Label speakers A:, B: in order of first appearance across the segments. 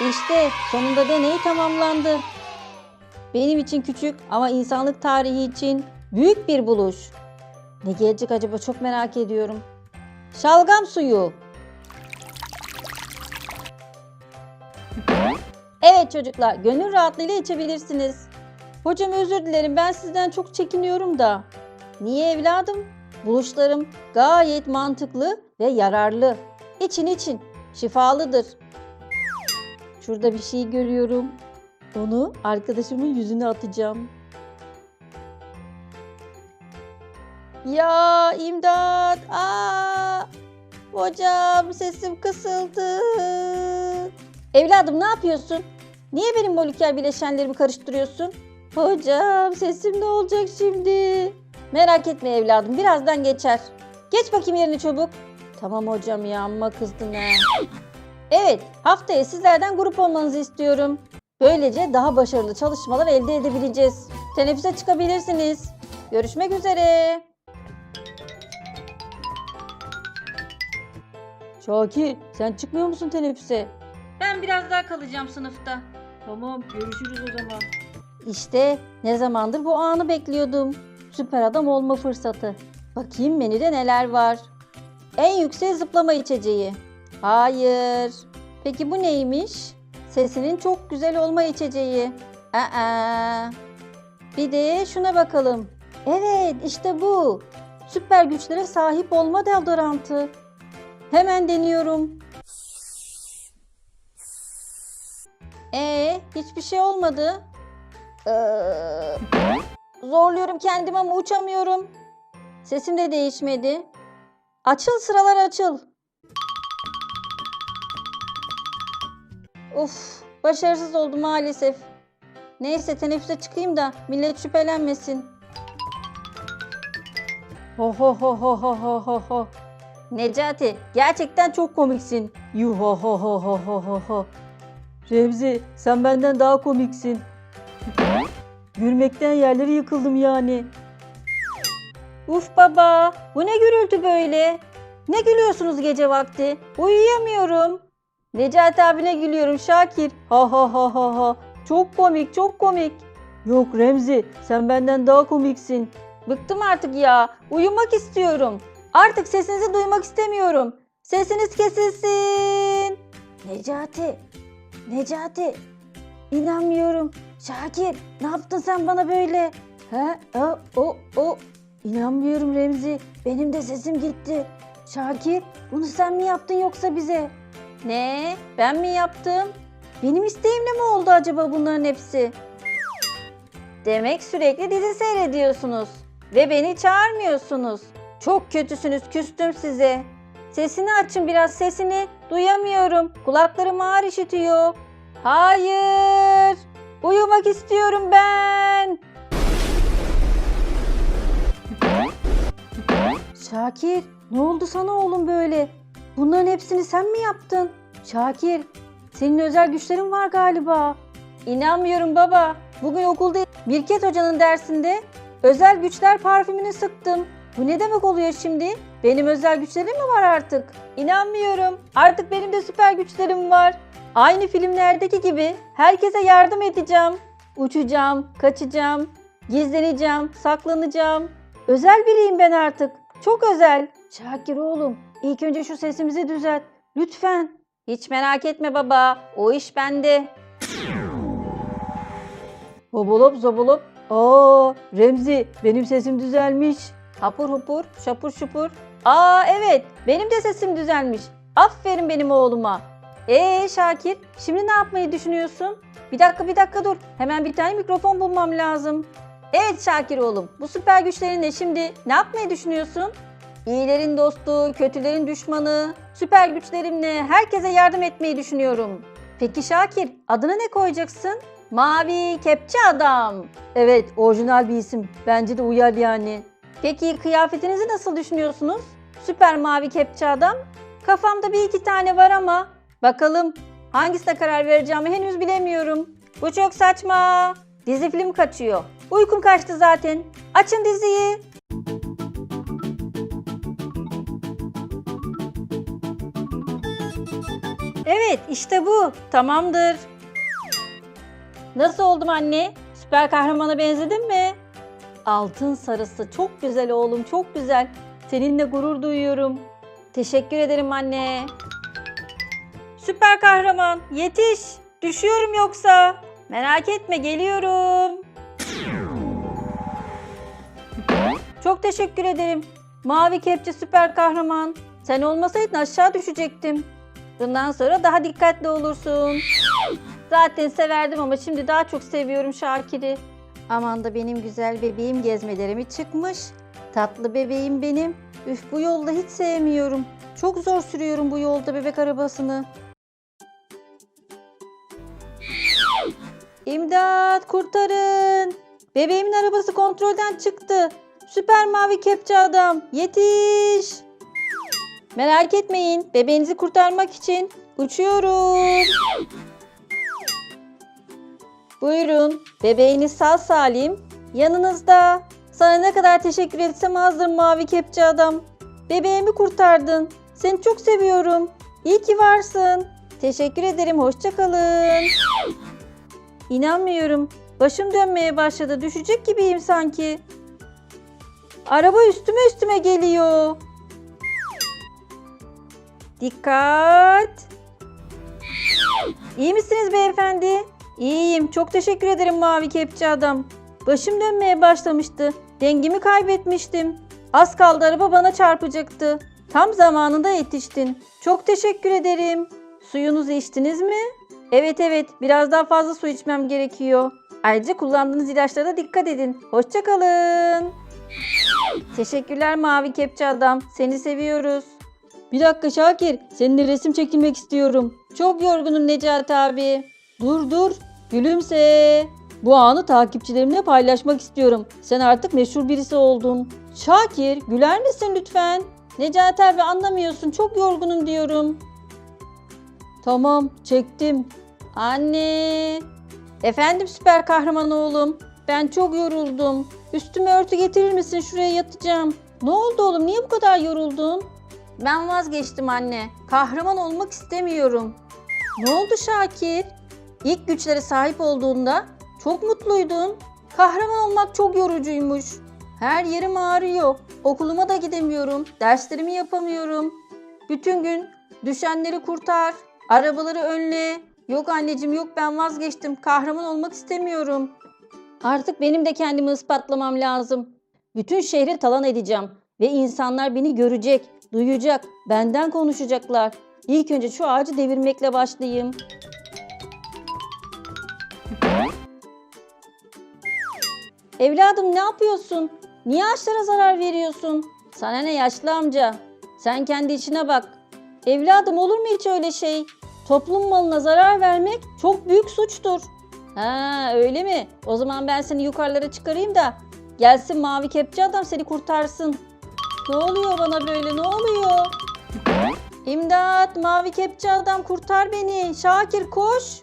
A: İşte sonunda deney tamamlandı. Benim için küçük ama insanlık tarihi için büyük bir buluş. Ne gelecek acaba çok merak ediyorum. Şalgam suyu. Evet çocuklar, gönül rahatlığıyla içebilirsiniz. Hocam özür dilerim, ben sizden çok çekiniyorum da. Niye evladım? Buluşlarım gayet mantıklı ve yararlı. İçin için, şifalıdır. Şurada bir şey görüyorum. Onu arkadaşımın yüzüne atacağım. Ya imdat! Aa! Hocam sesim kısıldı. Evladım ne yapıyorsun? Niye benim moleküler bileşenlerimi karıştırıyorsun? Hocam sesim ne olacak şimdi? Merak etme evladım birazdan geçer. Geç bakayım yerine çabuk. Tamam hocam ya amma kızdın ha. Evet haftaya sizlerden grup olmanızı istiyorum. Böylece daha başarılı çalışmalar elde edebileceğiz. Teneffüse çıkabilirsiniz. Görüşmek üzere. Şakir sen çıkmıyor musun teneffüse? Ben biraz daha kalacağım sınıfta. Tamam görüşürüz o zaman. İşte ne zamandır bu anı bekliyordum. Süper adam olma fırsatı. Bakayım menüde neler var. En yüksek zıplama içeceği. Hayır. Peki bu neymiş? Sesinin çok güzel olma içeceği. Aa. Bir de şuna bakalım. Evet işte bu. Süper güçlere sahip olma deodorantı. Hemen deniyorum. Ee, hiçbir şey olmadı. Ee, zorluyorum kendimi ama uçamıyorum. Sesim de değişmedi. Açıl sıralar açıl. Uf, başarısız oldu maalesef. Neyse teneffüse çıkayım da millet şüphelenmesin. Ho ho ho ho ho ho ho ho. Necati gerçekten çok komiksin. Yuh ho ho ho ho ho ho. Remzi sen benden daha komiksin. Gülmekten yerleri yıkıldım yani. Uf baba bu ne gürültü böyle? Ne gülüyorsunuz gece vakti? Uyuyamıyorum. Necati abine gülüyorum Şakir. Ha ha ha ha ha. Çok komik çok komik. Yok Remzi sen benden daha komiksin. Bıktım artık ya. Uyumak istiyorum. Artık sesinizi duymak istemiyorum. Sesiniz kesilsin. Necati. Necati. İnanmıyorum. Şakir ne yaptın sen bana böyle? He? O, o, o. İnanmıyorum Remzi. Benim de sesim gitti. Şakir bunu sen mi yaptın yoksa bize? Ne? Ben mi yaptım? Benim isteğimle mi oldu acaba bunların hepsi? Demek sürekli dizi seyrediyorsunuz ve beni çağırmıyorsunuz. Çok kötüsünüz, küstüm size. Sesini açın biraz sesini. Duyamıyorum. Kulaklarım ağır işitiyor. Hayır. Uyumak istiyorum ben. Şakir, ne oldu sana oğlum böyle? Bunların hepsini sen mi yaptın? Şakir, senin özel güçlerin var galiba. İnanmıyorum baba. Bugün okulda Mirket Hoca'nın dersinde özel güçler parfümünü sıktım. Bu ne demek oluyor şimdi? Benim özel güçlerim mi var artık? İnanmıyorum. Artık benim de süper güçlerim var. Aynı filmlerdeki gibi herkese yardım edeceğim. Uçacağım, kaçacağım, gizleneceğim, saklanacağım. Özel biriyim ben artık. Çok özel. Şakir oğlum, ilk önce şu sesimizi düzelt. Lütfen. Hiç merak etme baba. O iş bende. Hobolop zobolop. Aa Remzi benim sesim düzelmiş. Hapur hupur, şapur şupur. Aa evet benim de sesim düzelmiş. Aferin benim oğluma. Ee Şakir şimdi ne yapmayı düşünüyorsun? Bir dakika bir dakika dur. Hemen bir tane mikrofon bulmam lazım. Evet Şakir oğlum bu süper güçlerinle şimdi ne yapmayı düşünüyorsun? İyilerin dostu, kötülerin düşmanı, süper güçlerimle herkese yardım etmeyi düşünüyorum. Peki Şakir adına ne koyacaksın? Mavi Kepçe Adam. Evet orijinal bir isim. Bence de uyar yani. Peki kıyafetinizi nasıl düşünüyorsunuz? Süper Mavi Kepçe Adam. Kafamda bir iki tane var ama bakalım hangisine karar vereceğimi henüz bilemiyorum. Bu çok saçma. Dizi film kaçıyor. Uykum kaçtı zaten. Açın diziyi. Evet işte bu. Tamamdır. Nasıl oldum anne? Süper kahramana benzedim mi? Altın sarısı çok güzel oğlum çok güzel. Seninle gurur duyuyorum. Teşekkür ederim anne. Süper kahraman yetiş. Düşüyorum yoksa. Merak etme geliyorum. Çok teşekkür ederim. Mavi kepçe süper kahraman. Sen olmasaydın aşağı düşecektim. Bundan sonra daha dikkatli olursun. Zaten severdim ama şimdi daha çok seviyorum Şakir'i. Aman da benim güzel bebeğim gezmelerimi çıkmış. Tatlı bebeğim benim. Üf bu yolda hiç sevmiyorum. Çok zor sürüyorum bu yolda bebek arabasını. İmdat kurtarın. Bebeğimin arabası kontrolden çıktı. Süper mavi kepçe adam. Yetiş. Merak etmeyin. Bebeğinizi kurtarmak için uçuyorum. Buyurun. Bebeğiniz sağ salim. Yanınızda. Sana ne kadar teşekkür etsem azdır mavi kepçe adam. Bebeğimi kurtardın. Seni çok seviyorum. İyi ki varsın. Teşekkür ederim. Hoşça kalın. İnanmıyorum. Başım dönmeye başladı. Düşecek gibiyim sanki. Araba üstüme üstüme geliyor. Dikkat. İyi misiniz beyefendi? İyiyim. Çok teşekkür ederim mavi kepçe adam. Başım dönmeye başlamıştı. Dengemi kaybetmiştim. Az kaldı araba bana çarpacaktı. Tam zamanında yetiştin. Çok teşekkür ederim. Suyunuzu içtiniz mi? Evet evet. Biraz daha fazla su içmem gerekiyor. Ayrıca kullandığınız ilaçlara da dikkat edin. Hoşçakalın. Teşekkürler mavi kepçe adam. Seni seviyoruz. Bir dakika Şakir. Seninle resim çekilmek istiyorum. Çok yorgunum Necati abi. Dur dur. Gülümse. Bu anı takipçilerimle paylaşmak istiyorum. Sen artık meşhur birisi oldun. Şakir güler misin lütfen? Necati abi anlamıyorsun. Çok yorgunum diyorum. Tamam çektim. Anne. Efendim süper kahraman oğlum. Ben çok yoruldum. Üstüme örtü getirir misin? Şuraya yatacağım. Ne oldu oğlum? Niye bu kadar yoruldun? Ben vazgeçtim anne. Kahraman olmak istemiyorum. Ne oldu Şakir? İlk güçlere sahip olduğunda çok mutluydun. Kahraman olmak çok yorucuymuş. Her yerim ağrıyor. Okuluma da gidemiyorum. Derslerimi yapamıyorum. Bütün gün düşenleri kurtar, arabaları önle. Yok anneciğim yok ben vazgeçtim. Kahraman olmak istemiyorum. Artık benim de kendimi ispatlamam lazım. Bütün şehri talan edeceğim ve insanlar beni görecek, duyacak, benden konuşacaklar. İlk önce şu ağacı devirmekle başlayayım. Evladım ne yapıyorsun? Niye ağaçlara zarar veriyorsun? Sana ne yaşlı amca? Sen kendi içine bak. Evladım olur mu hiç öyle şey? Toplum malına zarar vermek çok büyük suçtur. Ha öyle mi? O zaman ben seni yukarılara çıkarayım da gelsin mavi kepçe adam seni kurtarsın. Ne oluyor bana böyle ne oluyor? İmdat mavi kepçe adam kurtar beni. Şakir koş.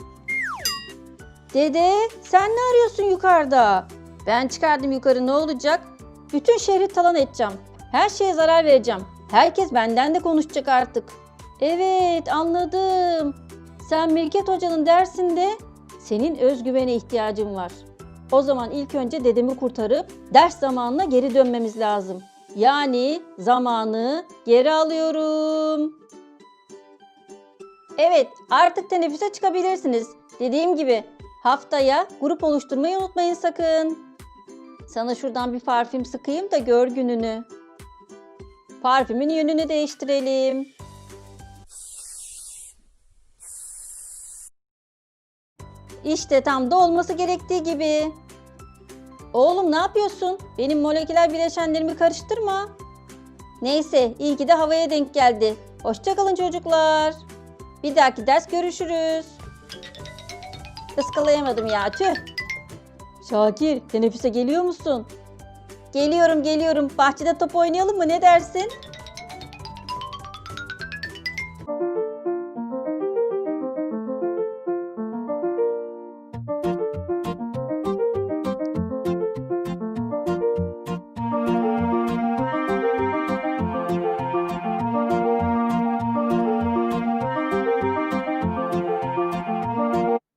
A: Dede sen ne arıyorsun yukarıda? Ben çıkardım yukarı ne olacak? Bütün şehri talan edeceğim. Her şeye zarar vereceğim. Herkes benden de konuşacak artık. Evet anladım. Sen Mirket Hoca'nın dersinde senin özgüvene ihtiyacın var. O zaman ilk önce dedemi kurtarıp ders zamanına geri dönmemiz lazım. Yani zamanı geri alıyorum. Evet, artık teneffüse çıkabilirsiniz. Dediğim gibi haftaya grup oluşturmayı unutmayın sakın. Sana şuradan bir parfüm sıkayım da gör gününü. Parfümün yönünü değiştirelim. İşte tam da olması gerektiği gibi. Oğlum ne yapıyorsun? Benim moleküler bileşenlerimi karıştırma. Neyse iyi ki de havaya denk geldi. Hoşçakalın çocuklar. Bir dahaki ders görüşürüz. Iskalayamadım ya tüh. Şakir teneffüse geliyor musun? Geliyorum geliyorum. Bahçede top oynayalım mı ne dersin?